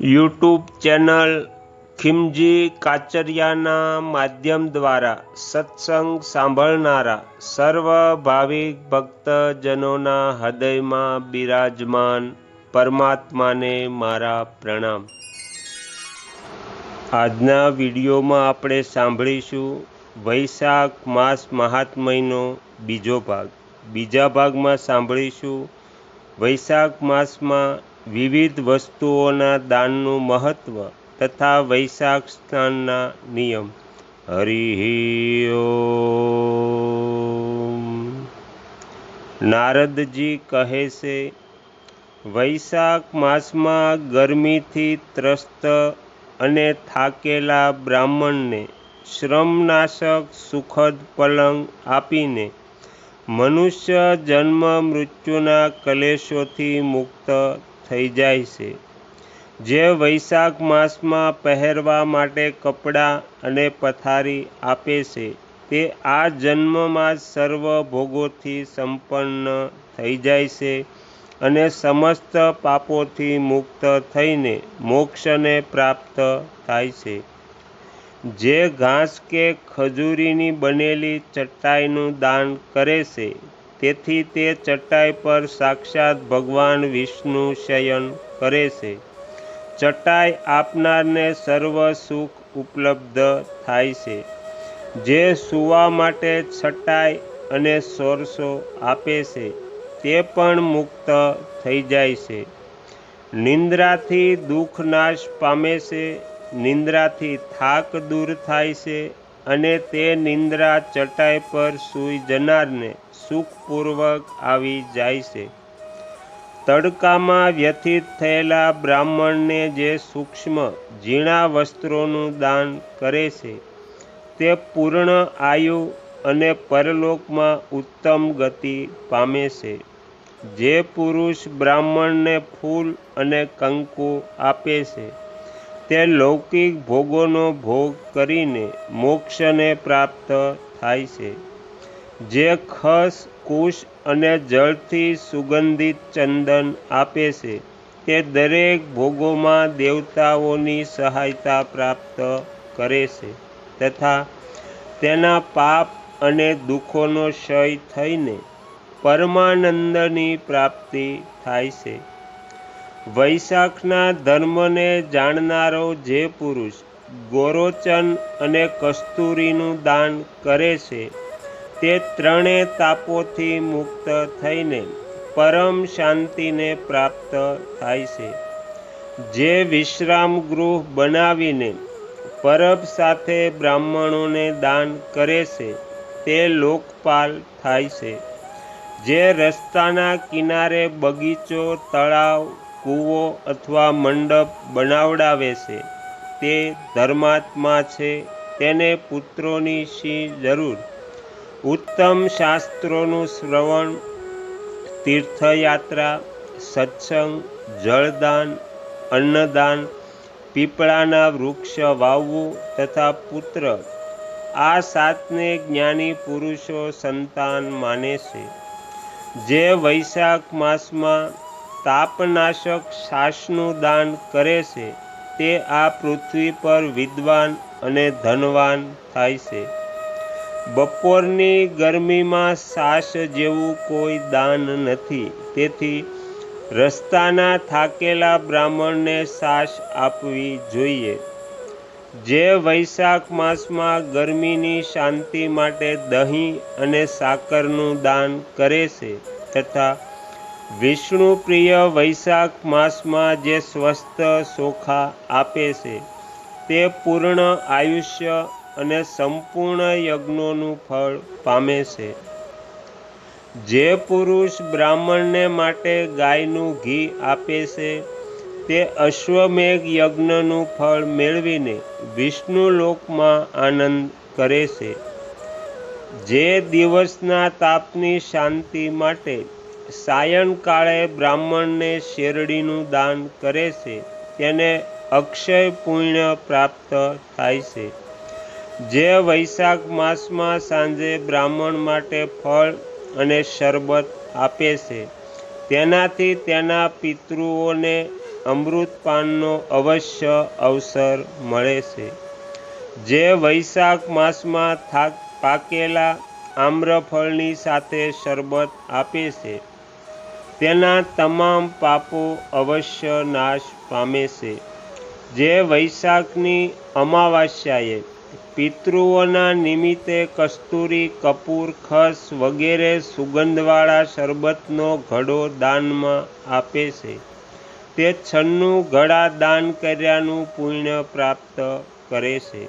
YouTube channel ખિમજી કાચરિયાના માધ્યમ દ્વારા સત્સંગ સાંભળનારા સર્વ ભાવિક ભક્તજનોના હૃદયમાં બિરાજમાન પરમાત્માને મારા પ્રણામ. આજના વિડીયોમાં આપણે સાંભળીશું વૈશાખ માસ મહાત્મયનો બીજો ભાગ. બીજા ભાગમાં સાંભળીશું વૈશાખ માસમાં વિવિધ વસ્તુઓના દાનનું મહત્વ તથા વૈશાખ સ્નાનના નિયમ. હરિહિયો નારદજી કહે છે, વૈશાખ માસમાં ગરમીથી ત્રસ્ત અને થાકેલા બ્રાહ્મણને શ્રમનાશક સુખદ પલંગ આપીને મનુષ્ય જન્મ મૃત્યુના કલેશોથી મુક્ત થઈ જાય છે. જે વૈશાખ માસમાં પહેરવા માટે કપડાં અને પથારી આપે છે, તે આ જન્મમાં સર્વ ભોગોથી સંપન્ન થઈ જાય છે અને સમસ્ત પાપોથી મુક્ત થઈને મોક્ષને પ્રાપ્ત થાય છે. જે ઘાસ કે ખજૂરીની બનેલી ચટાઈનું દાન કરે છે તેથી તે ચટાઈ પર સાક્ષાત ભગવાન વિષ્ણુ શયન કરે છે. ચટાઈ આપનારને સર્વ સુખ ઉપલબ્ધ થાય છે. જે સૂવા માટે છટાઈ અને સોરસો આપે છે, તે પણ મુક્ત થઈ જાય છે. નિંદ્રાથી દુઃખ નાશ પામે છે, નિંદ્રાથી થાક દૂર થાય છે અને તે નિંદ્રા ચટાઈ પર સૂઈ જનારને સુખપૂર્વક આવી જાય છે. તડકામાં વ્યથિત થયેલા બ્રાહ્મણને જે સૂક્ષ્મ ઝીણા વસ્ત્રોનું દાન કરે છે, તે પૂર્ણ આયુ અને પરલોકમાં ઉત્તમ ગતિ પામે છે. જે પુરુષ બ્રાહ્મણને ફૂલ અને કંકુ આપે છે તે લૌકિક ભોગોનો ભોગ કરીને મોક્ષને પ્રાપ્ત થાય છે. જે ખસ, કુશ અને જળથી સુગંધિત ચંદન આપે છે, તે દરેક ભોગોમાં દેવતાઓની સહાયતા પ્રાપ્ત કરે છે તથા તેના પાપ અને દુઃખોનો ક્ષય થઈને પરમાનંદની પ્રાપ્તિ થાય છે. વૈશાખના ધર્મને જાણનારો જે પુરુષ ગોરોચન અને કસ્તુરીનું દાન કરે છે, તે ત્રણે તાપોથી મુક્ત થઈને પરમ શાંતિને પ્રાપ્ત થાય છે. જે વિશ્રામ ગૃહ બનાવીને પરબ સાથે બ્રાહ્મણોને દાન કરે છે, તે લોકપાલ થાય છે. જે રસ્તાના કિનારે બગીચો, તળાવ કૂવો અથવા મંડપ બનાવડાવે છે. તે ધર્માત્મા છે. તેને પુત્રોની શી જરૂર? ઉત્તમ શાસ્ત્રોનું શ્રવણ, તીર્થયાત્રા, સત્સંગ, જળદાન, અન્નદાન, પીપળાના વૃક્ષ વાવવું તથા પુત્ર. આ સાતને જ્ઞાની પુરુષો સંતાન માને છે. જે વૈશાખ માસમાં તાપનાશક શ્વાસનું દાન કરે છે. તે આ પૃથ્વી પર વિદ્વાન અને ધનવાન થાય છે. બપોરની ગરમીમાં સાસ જેવું કોઈ દાન નથી. તેથી રસ્તાના થાકેલા બ્રાહ્મણને સાસ આપવી જોઈએ. જે વૈશાખ માસમાં ગરમીની શાંતિ માટે દહીં અને સાકરનું દાન કરે છે તથા વિષ્ણુ પ્રિય વૈશાખ માસમાં જે સ્વસ્થ સોખા આપે છે, તે પૂર્ણ આયુષ્ય અને સંપૂર્ણ યજ્ઞોનું ફળ પામે છે. જે પુરુષ બ્રાહ્મણને માટે ગાયનું ઘી આપે છે, તે અશ્વમેઘ યજ્ઞનું ફળ મેળવીને વિષ્ણુ લોકમાં આનંદ કરે છે. જે દિવસના તાપની શાંતિ માટે સાયંકાળે બ્રાહ્મણને શેરડીનું દાન કરે છે, તેને અક્ષય પુણ્ય પ્રાપ્ત થાય છે. જે વૈશાખ માસમાં સાંજે બ્રાહ્મણ માટે ફળ અને શરબત આપે છે, તેનાથી તેના પિતૃઓને અમૃતપાનનો અવશ્ય અવસર મળે છે. જે વૈશાખ માસમાં થાક પાકેલા આમ્રફળની સાથે શરબત આપે છે તેના તમામ પાપો અવશ્ય નાશ પામે છે. જે વૈશાખની અમાવાસ્યાએ પિતૃઓના નિમિત્તે કસ્તુરી, કપૂર, ખસ વગેરે સુગંધવાળા શરબતનો ઘડો દાનમાં આપે છે. તે છન્નું ઘડા દાન કર્યાનું પુણ્ય પ્રાપ્ત કરે છે.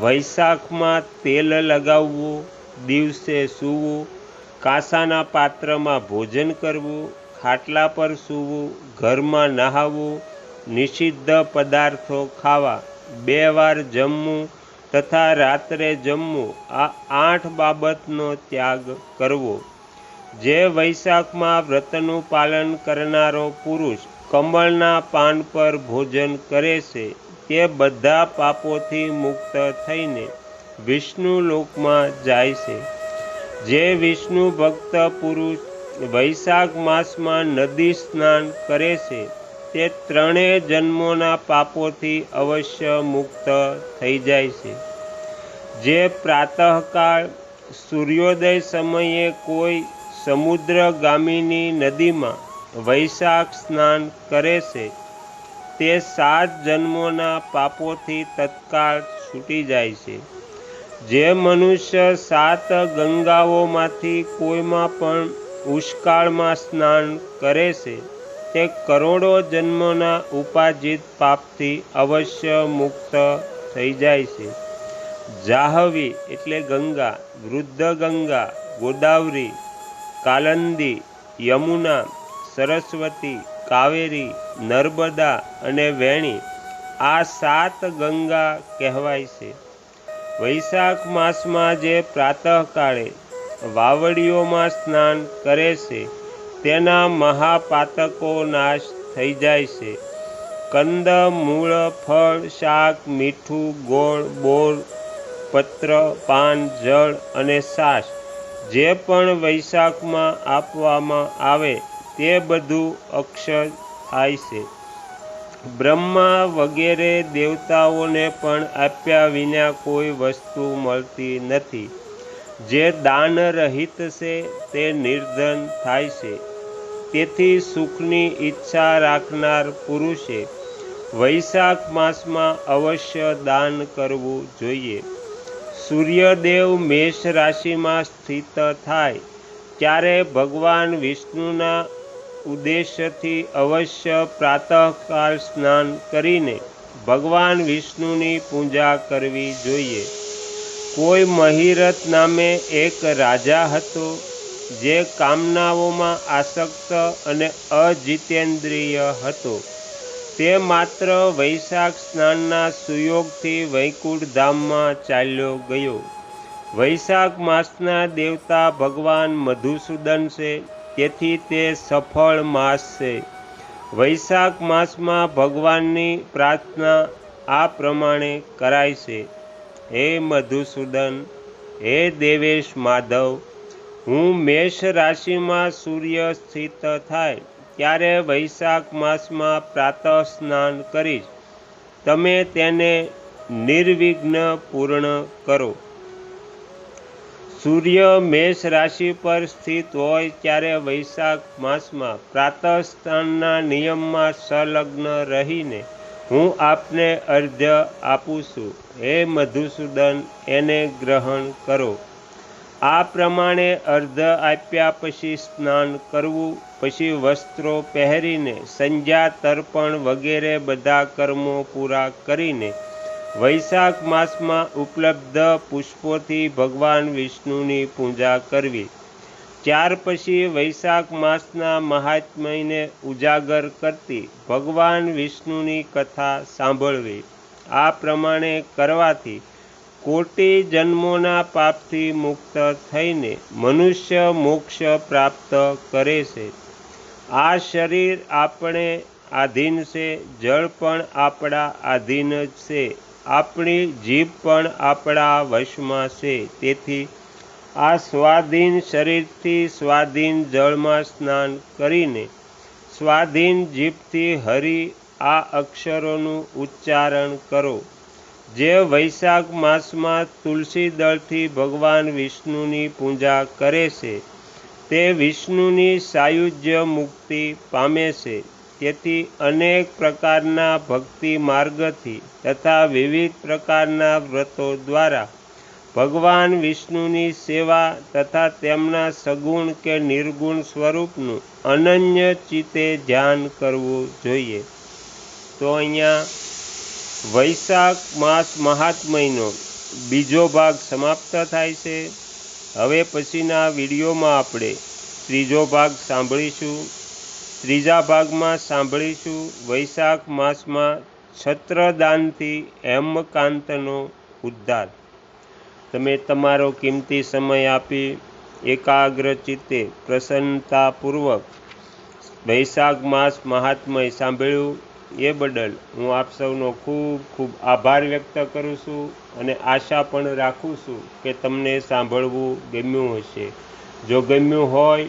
વૈશાખમાં તેલ લગાવવું, દિવસે સૂવું કાંસાના પાત્રમાં ભોજન કરવું, ખાટલા પર સૂવું, ઘરમાં નહાવું, નિષિદ્ધ પદાર્થો ખાવા, બે વાર જમવું તથા રાત્રે જમવું, આ આઠ બાબતનો ત્યાગ કરવો. જે વૈશાખમાં વ્રતનું પાલન કરનારો પુરુષ કમળના પાન પર ભોજન કરે છે, તે બધા પાપોથી મુક્ત થઈને વિષ્ણુ લોકમાં જાય છે. જે વિષ્ણુ ભક્ત પુરુષ વૈશાખ માસમાં નદી સ્નાન કરે છે, તે ત્રણેય જન્મોના પાપોથી અવશ્ય મુક્ત થઈ જાય છે. જે પ્રાતઃકાળ સૂર્યોદય સમયે કોઈ સમુદ્રગામીની નદીમાં વૈશાખ સ્નાન કરે છે, તે સાત જન્મોના પાપોથી તત્કાળ છૂટી જાય છે. જે મનુષ્ય સાત ગંગાઓમાંથી કોઈમાં પણ ઉષ્કાળમાં સ્નાન કરે છે, તે કરોડો જન્મોના ઉપાજિત પાપથી અવશ્ય મુક્ત થઈ જાય છે. જાહવી એટલે ગંગા, વૃદ્ધ ગંગા, ગોદાવરી, કાલંદી, યમુના, સરસ્વતી, કાવેરી, નર્મદા અને વેણી આ સાત ગંગા કહેવાય છે. વૈશાખ માસમાં જે પ્રાતઃકાળે વાવડીઓમાં સ્નાન કરે છે, તેના મહાપાતકો નાશ થઈ જાય છે. કંદ, મૂળ, ફળ, શાક, મીઠું, ગોળ, બોર, પત્ર, પાન, જળ અને સાસ જે પણ વૈશાખમાં આપવામાં આવે તે બધું અક્ષર થાય છે. બ્રહ્મા વગેરે દેવતાઓને પણ આપ્યા વિના કોઈ વસ્તુ મળતી નથી. જે દાન રહિત છે તે નિર્ધન થાય છે. તેથી સુખની ઈચ્છા રાખનાર પુરુષે વૈશાખ માસમાં અવશ્ય દાન કરવું જોઈએ. સૂર્યદેવ મેષ રાશિમાં સ્થિત થાય, ત્યારે ભગવાન વિષ્ણુના ઉદ્દેશ્યથી અવશ્ય પ્રાતઃકાળ સ્નાન કરીને ભગવાન વિષ્ણુની પૂજા કરવી જોઈએ. કોઈ મહિરથ નામે એક રાજા હતો જે કામનાઓમાં આસક્ત અને અજિતેન્દ્રિય હતો. તે માત્ર વૈશાખ સ્નાનના સુયોગથી વૈકુંઠ ધામમાં ચાલ્યો ગયો. વૈશાખ માસના દેવતા ભગવાન મધુસૂદન છે તેથી તે સફળ માસ છે. વૈશાખ માસમાં ભગવાનની પ્રાર્થના આ પ્રમાણે કરાય છે. હે મધુસૂદન, હે દેવેશ માધવ, હું મેષ રાશિમાં સૂર્ય સ્થિત થાય ત્યારે વૈશાખ માસમાં પ્રાતઃ સ્નાન કરીશ. તમે તેને નિર્વિઘ્ન પૂર્ણ કરો. સૂર્ય મેષ રાશિ પર સ્થિત હોય ત્યારે વૈશાખ માસમાં પ્રાતઃ સ્નાનના નિયમમાં સંલગ્ન રહીને હું આપને અર્ધ્ય આપું છું. હે મધુસૂદન, એને ગ્રહણ કરો. આ પ્રમાણે અર્ધ આપ્યા પછી સ્નાન કરવું, પછી વસ્ત્રો પહેરીને સંધ્યા તર્પણ વગેરે બધા કર્મો પૂરા કરીને વૈશાખ માસમાં ઉપલબ્ધ પુષ્પોથી ભગવાન વિષ્ણુની પૂજા કરવી. ત્યાર પછી વૈશાખ માસના મહાત્મયને ઉજાગર કરતી ભગવાન વિષ્ણુની કથા સાંભળવી. આ પ્રમાણે કરવાથી કોટી જન્મોના પાપથી મુક્ત થઈને મનુષ્ય મોક્ષ પ્રાપ્ત કરે છે. આ શરીર આપણે આધીન છે, જળ પણ આપણા આધીન છે. આપણી જીભ પણ આપણા વશમાં છે. તેથી આ સ્વાધીન શરીરથી સ્વાધીન જળમાં સ્નાન કરીને સ્વાધીન જીભથી હરિ આ અક્ષરોનું ઉચ્ચારણ કરો. જે વૈશાખ માસમાં તુલસી દળથી ભગવાન વિષ્ણુની પૂજા કરે છે, તે વિષ્ણુની સાયુજ્ય મુક્તિ પામે છે. તેથી અનેક પ્રકારના ભક્તિ માર્ગથી તથા વિવિધ પ્રકારના વ્રતો દ્વારા ભગવાન વિષ્ણુની સેવા તથા તેમના સગુણ કે નિર્ગુણ સ્વરૂપનું અનન્ય ચિત્તે ધ્યાન કરવું જોઈએ. તો અહીંયા વૈશાખ માસ મહાત્મયનો બીજો ભાગ સમાપ્ત થાય છે. હવે પછીના વિડીયોમાં આપણે ત્રીજો ભાગ સાંભળીશું. ત્રીજા ભાગમાં સાંભળીશું વૈશાખ માસમાં છત્રદાનથી હેમકાંતનો ઉદ્ધાર. તમે તમારો કિંમતી સમય આપી એકાગ્ર ચિત્તે પ્રસન્નતાપૂર્વક વૈશાખ માસ મહાત્મય સાંભળ્યું. એ બદલ હું આપ સૌનો ખૂબ ખૂબ આભાર વ્યક્ત કરું છું અને આશા પણ રાખું છું કે તમને સાંભળવું ગમ્યું હશે. જો ગમ્યું હોય